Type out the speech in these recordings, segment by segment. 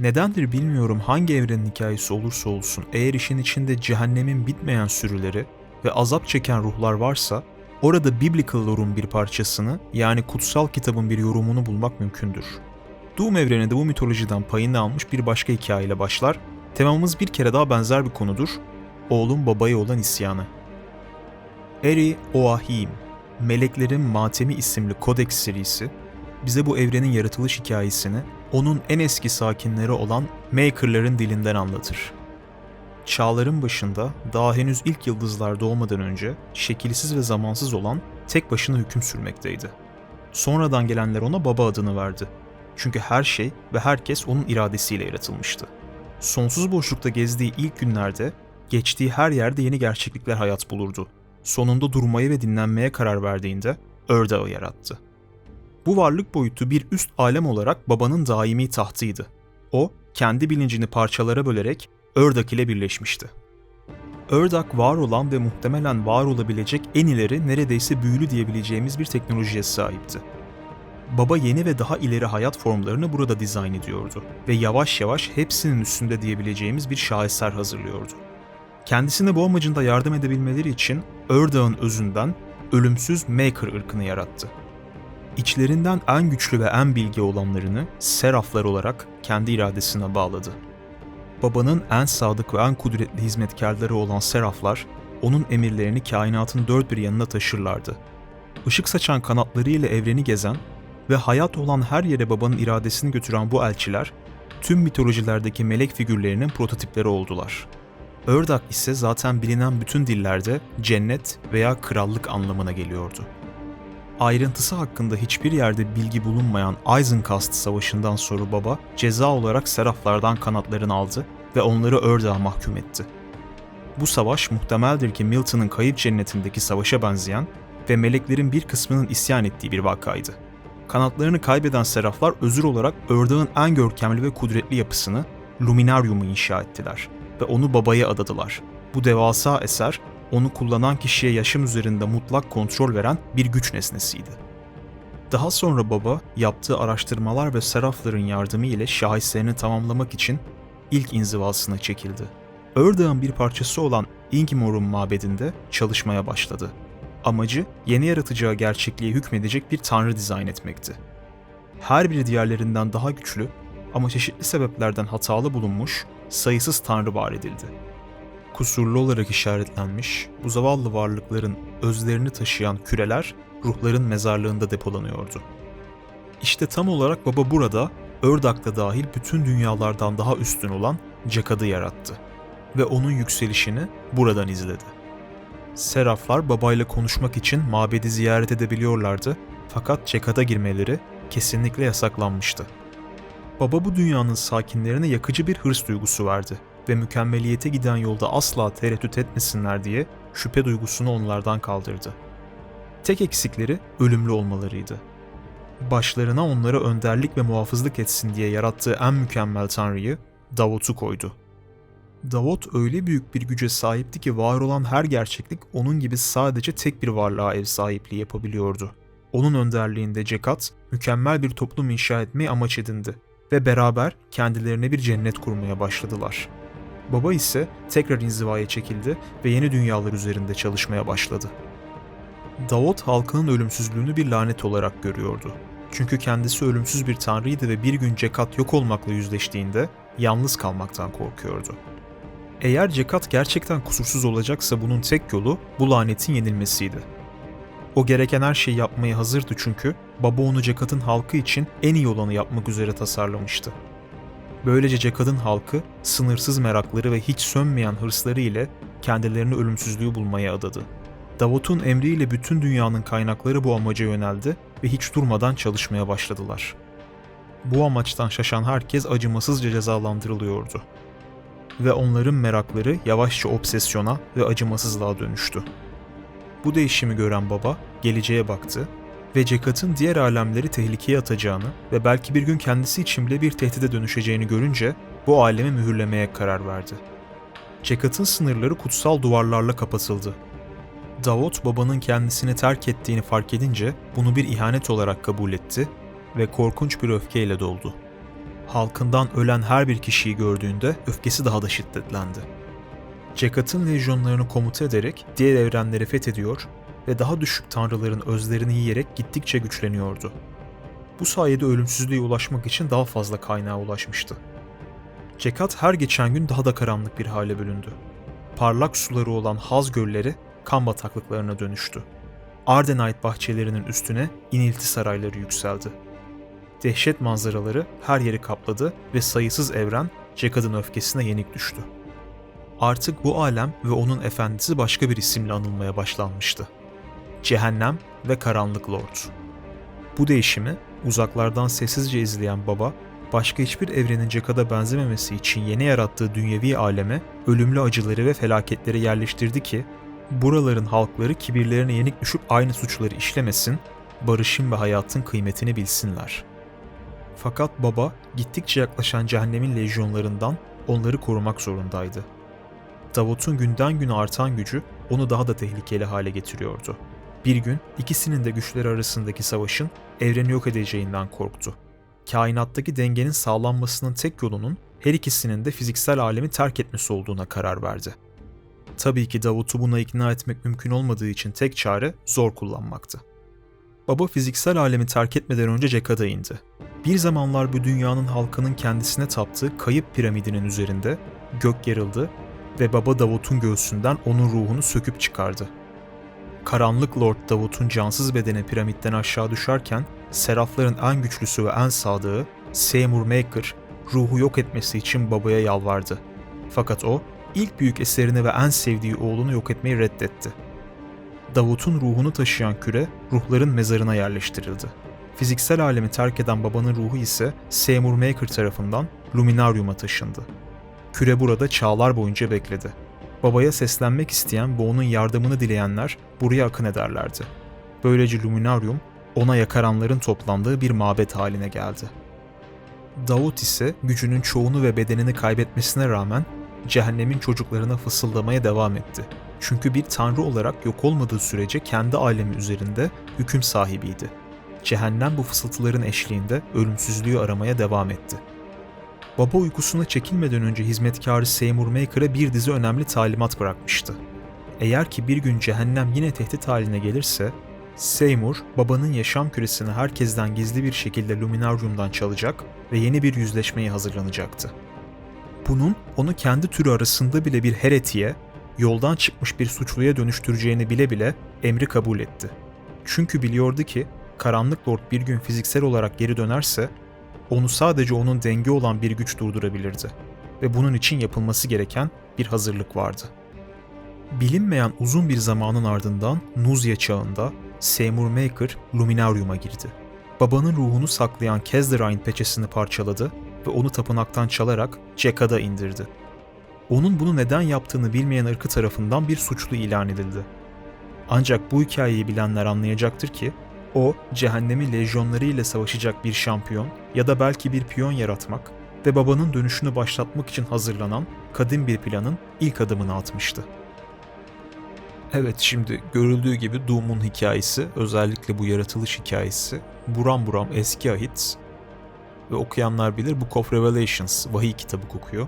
Nedendir bilmiyorum hangi evrenin hikayesi olursa olsun eğer işin içinde cehennemin bitmeyen sürüleri ve azap çeken ruhlar varsa orada biblical lore'un bir parçasını yani kutsal kitabın bir yorumunu bulmak mümkündür. Doom evreni de bu mitolojiden payını almış bir başka hikayeyle başlar. Temamımız bir kere daha benzer bir konudur. Oğlum babaya olan isyanı. Eri Oahim, Meleklerin Matemi isimli kodeks serisi bize bu evrenin yaratılış hikayesini onun en eski sakinleri olan Maker'ların dilinden anlatır. Çağların başında daha henüz ilk yıldızlar doğmadan önce şekilsiz ve zamansız olan tek başına hüküm sürmekteydi. Sonradan gelenler ona baba adını verdi. Çünkü her şey ve herkes onun iradesiyle yaratılmıştı. Sonsuz boşlukta gezdiği ilk günlerde geçtiği her yerde yeni gerçeklikler hayat bulurdu. Sonunda durmaya ve dinlenmeye karar verdiğinde Ördağı yarattı. Bu varlık boyutu bir üst alem olarak babanın daimi tahtıydı. O, kendi bilincini parçalara bölerek Ördak ile birleşmişti. Ördak var olan ve muhtemelen var olabilecek en ileri neredeyse büyülü diyebileceğimiz bir teknolojiye sahipti. Baba yeni ve daha ileri hayat formlarını burada dizayn ediyordu ve yavaş yavaş hepsinin üstünde diyebileceğimiz bir şaheser hazırlıyordu. Kendisine bu amacında yardım edebilmeleri için Ördağ'ın özünden ölümsüz Maker ırkını yarattı. İçlerinden en güçlü ve en bilgi olanlarını seraflar olarak kendi iradesine bağladı. Babanın en sadık ve en kudretli hizmetkarları olan seraflar, onun emirlerini kainatın dört bir yanına taşırlardı. Işık saçan kanatlarıyla evreni gezen ve hayat olan her yere babanın iradesini götüren bu elçiler, tüm mitolojilerdeki melek figürlerinin prototipleri oldular. Ördak ise zaten bilinen bütün dillerde cennet veya krallık anlamına geliyordu. Ayrıntısı hakkında hiçbir yerde bilgi bulunmayan Isengard Savaşı'ndan sonra baba ceza olarak seraflardan kanatlarını aldı ve onları Ördağ'a mahkum etti. Bu savaş muhtemeldir ki Milton'ın Kayıp Cenneti'ndeki savaşa benzeyen ve meleklerin bir kısmının isyan ettiği bir vakaydı. Kanatlarını kaybeden seraflar özür olarak Ördağ'ın en görkemli ve kudretli yapısını, Luminarium'u inşa ettiler ve onu babaya adadılar. Bu devasa eser onu kullanan kişiye yaşam üzerinde mutlak kontrol veren bir güç nesnesiydi. Daha sonra baba yaptığı araştırmalar ve serafların yardımı ile şahislerini tamamlamak için ilk inzivasına çekildi. Ördağ'ın bir parçası olan Ingmor'un mabedinde çalışmaya başladı. Amacı yeni yaratacağı gerçekliğe hükmedecek bir tanrı dizayn etmekti. Her biri diğerlerinden daha güçlü ama çeşitli sebeplerden hatalı bulunmuş sayısız tanrı var edildi kusurlu olarak işaretlenmiş bu zavallı varlıkların özlerini taşıyan küreler ruhların mezarlığında depolanıyordu. İşte tam olarak baba burada Ördak'ta dahil bütün dünyalardan daha üstün olan Cakad'ı yarattı ve onun yükselişini buradan izledi. Seraflar babayla konuşmak için mabedi ziyaret edebiliyorlardı fakat Cekad'a girmeleri kesinlikle yasaklanmıştı. Baba bu dünyanın sakinlerine yakıcı bir hırs duygusu verdi ve mükemmeliyete giden yolda asla tereddüt etmesinler diye şüphe duygusunu onlardan kaldırdı. Tek eksikleri ölümlü olmalarıydı. Başlarına onlara önderlik ve muhafızlık etsin diye yarattığı en mükemmel tanrıyı Davut'u koydu. Davut öyle büyük bir güce sahipti ki var olan her gerçeklik onun gibi sadece tek bir varlığa ev sahipliği yapabiliyordu. Onun önderliğinde Cekat mükemmel bir toplum inşa etmeyi amaç edindi ve beraber kendilerine bir cennet kurmaya başladılar.'' Baba ise tekrar inzivaya çekildi ve yeni dünyalar üzerinde çalışmaya başladı. Davut halkının ölümsüzlüğünü bir lanet olarak görüyordu. Çünkü kendisi ölümsüz bir tanrıydı ve bir gün Cekat yok olmakla yüzleştiğinde yalnız kalmaktan korkuyordu. Eğer Cekat gerçekten kusursuz olacaksa bunun tek yolu bu lanetin yenilmesiydi. O gereken her şeyi yapmaya hazırdı çünkü baba onu Cekat'ın halkı için en iyi olanı yapmak üzere tasarlamıştı. Böylece kadın halkı sınırsız merakları ve hiç sönmeyen hırsları ile kendilerini ölümsüzlüğü bulmaya adadı. Davut'un emriyle bütün dünyanın kaynakları bu amaca yöneldi ve hiç durmadan çalışmaya başladılar. Bu amaçtan şaşan herkes acımasızca cezalandırılıyordu. Ve onların merakları yavaşça obsesyona ve acımasızlığa dönüştü. Bu değişimi gören baba geleceğe baktı ve Cekat'ın diğer alemleri tehlikeye atacağını ve belki bir gün kendisi için bile bir tehdide dönüşeceğini görünce bu alemi mühürlemeye karar verdi. Cekat'ın sınırları kutsal duvarlarla kapatıldı. Davut babanın kendisini terk ettiğini fark edince bunu bir ihanet olarak kabul etti ve korkunç bir öfkeyle doldu. halkından ölen her bir kişiyi gördüğünde öfkesi daha da şiddetlendi. Cekat'ın lejyonlarını komuta ederek diğer evrenleri fethediyor ve daha düşük tanrıların özlerini yiyerek gittikçe güçleniyordu. Bu sayede ölümsüzlüğe ulaşmak için daha fazla kaynağa ulaşmıştı. Cekat her geçen gün daha da karanlık bir hale bölündü. Parlak suları olan Haz gölleri kan bataklıklarına dönüştü. Ardenite bahçelerinin üstüne inilti sarayları yükseldi. Dehşet manzaraları her yeri kapladı ve sayısız evren Cekad'ın öfkesine yenik düştü. Artık bu alem ve onun efendisi başka bir isimle anılmaya başlanmıştı. Cehennem ve Karanlık Lord. Bu değişimi uzaklardan sessizce izleyen baba, başka hiçbir evrenin Cekad'a benzememesi için yeni yarattığı dünyevi aleme ölümlü acıları ve felaketleri yerleştirdi ki, buraların halkları kibirlerine yenik düşüp aynı suçları işlemesin, barışın ve hayatın kıymetini bilsinler. Fakat baba gittikçe yaklaşan cehennemin lejyonlarından onları korumak zorundaydı. Davut'un günden güne artan gücü onu daha da tehlikeli hale getiriyordu. Bir gün ikisinin de güçleri arasındaki savaşın evreni yok edeceğinden korktu. Kainattaki dengenin sağlanmasının tek yolunun her ikisinin de fiziksel alemi terk etmesi olduğuna karar verdi. Tabii ki Davut'u buna ikna etmek mümkün olmadığı için tek çare zor kullanmaktı. Baba fiziksel alemi terk etmeden önce Cekad'a indi. Bir zamanlar bu dünyanın halkının kendisine taptığı kayıp piramidinin üzerinde gök yarıldı ve baba Davut'un göğsünden onun ruhunu söküp çıkardı. Karanlık Lord Davut'un cansız bedeni piramitten aşağı düşerken serafların en güçlüsü ve en sadığı Seymour Maker ruhu yok etmesi için babaya yalvardı. Fakat o ilk büyük eserini ve en sevdiği oğlunu yok etmeyi reddetti. Davut'un ruhunu taşıyan küre ruhların mezarına yerleştirildi. Fiziksel alemi terk eden babanın ruhu ise Seymour Maker tarafından Luminarium'a taşındı. Küre burada çağlar boyunca bekledi. Babaya seslenmek isteyen ve onun yardımını dileyenler buraya akın ederlerdi. Böylece Luminarium ona yakaranların toplandığı bir mabet haline geldi. Davut ise gücünün çoğunu ve bedenini kaybetmesine rağmen cehennemin çocuklarına fısıldamaya devam etti. Çünkü bir tanrı olarak yok olmadığı sürece kendi alemi üzerinde hüküm sahibiydi. Cehennem bu fısıltıların eşliğinde ölümsüzlüğü aramaya devam etti. Baba uykusuna çekilmeden önce hizmetkarı Seymour Maker'a bir dizi önemli talimat bırakmıştı. Eğer ki bir gün cehennem yine tehdit haline gelirse, Seymour, babanın yaşam küresini herkesten gizli bir şekilde Luminarium'dan çalacak ve yeni bir yüzleşmeye hazırlanacaktı. Bunun onu kendi türü arasında bile bir heretiye, yoldan çıkmış bir suçluya dönüştüreceğini bile bile emri kabul etti. Çünkü biliyordu ki Karanlık Lord bir gün fiziksel olarak geri dönerse onu sadece onun denge olan bir güç durdurabilirdi ve bunun için yapılması gereken bir hazırlık vardı. Bilinmeyen uzun bir zamanın ardından Nuzya çağında Seymour Maker Luminarium'a girdi. Babanın ruhunu saklayan Kezderine peçesini parçaladı ve onu tapınaktan çalarak Cekad'a indirdi. Onun bunu neden yaptığını bilmeyen ırkı tarafından bir suçlu ilan edildi. Ancak bu hikayeyi bilenler anlayacaktır ki o, cehennemi lejyonları ile savaşacak bir şampiyon ya da belki bir piyon yaratmak ve babanın dönüşünü başlatmak için hazırlanan kadim bir planın ilk adımını atmıştı. Evet şimdi görüldüğü gibi Doom'un hikayesi, özellikle bu yaratılış hikayesi, buram buram eski ahit ve okuyanlar bilir Book of Revelations, vahiy kitabı kokuyor.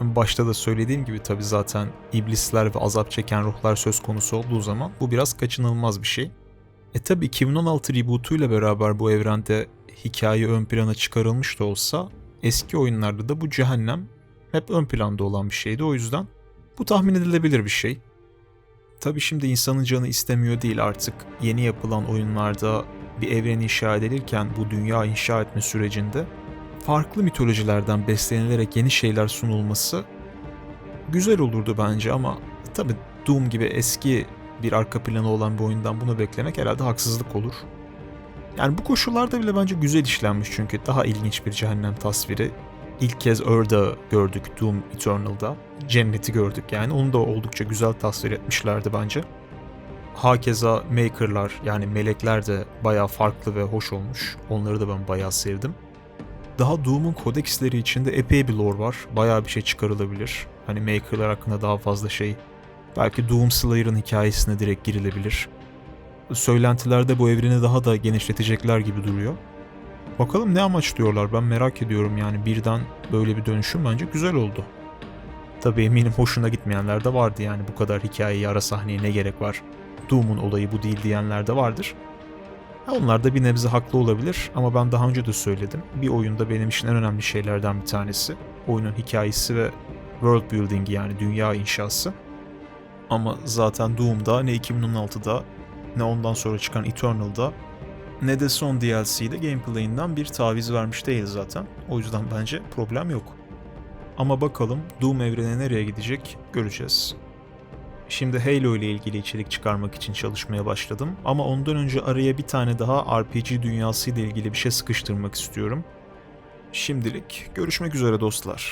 Başta da söylediğim gibi tabi zaten iblisler ve azap çeken ruhlar söz konusu olduğu zaman bu biraz kaçınılmaz bir şey. E tabi 2016 rebootuyla beraber bu evrende hikaye ön plana çıkarılmış da olsa eski oyunlarda da bu cehennem hep ön planda olan bir şeydi. O yüzden bu tahmin edilebilir bir şey. Tabi şimdi insanın canı istemiyor değil artık yeni yapılan oyunlarda bir evren inşa edilirken bu dünya inşa etme sürecinde farklı mitolojilerden beslenilerek yeni şeyler sunulması güzel olurdu bence ama tabi Doom gibi eski bir arka planı olan bir oyundan bunu beklemek herhalde haksızlık olur. Yani bu koşullarda bile bence güzel işlenmiş çünkü daha ilginç bir cehennem tasviri. İlk kez Earth'ı gördük Doom Eternal'da. Cenneti gördük yani. Onu da oldukça güzel tasvir etmişlerdi bence. Hakeza Maker'lar yani melekler de bayağı farklı ve hoş olmuş. Onları da ben bayağı sevdim. Daha Doom'un kodeksleri içinde epey bir lore var. Bayağı bir şey çıkarılabilir. Hani Maker'lar hakkında daha fazla şey Belki Doom Slayer'ın hikayesine direkt girilebilir. Söylentilerde bu evreni daha da genişletecekler gibi duruyor. Bakalım ne amaçlıyorlar ben merak ediyorum yani birden böyle bir dönüşüm bence güzel oldu. Tabii eminim hoşuna gitmeyenler de vardı yani bu kadar hikayeyi ara sahneye ne gerek var. Doom'un olayı bu değil diyenler de vardır. Onlar da bir nebze haklı olabilir ama ben daha önce de söyledim. Bir oyunda benim için en önemli şeylerden bir tanesi. Oyunun hikayesi ve world building yani dünya inşası. Ama zaten Doom'da ne 2016'da ne ondan sonra çıkan Eternal'da ne de son DLC'de gameplay'inden bir taviz vermiş değil zaten. O yüzden bence problem yok. Ama bakalım Doom evreni nereye gidecek göreceğiz. Şimdi Halo ile ilgili içerik çıkarmak için çalışmaya başladım ama ondan önce araya bir tane daha RPG dünyası ile ilgili bir şey sıkıştırmak istiyorum. Şimdilik görüşmek üzere dostlar.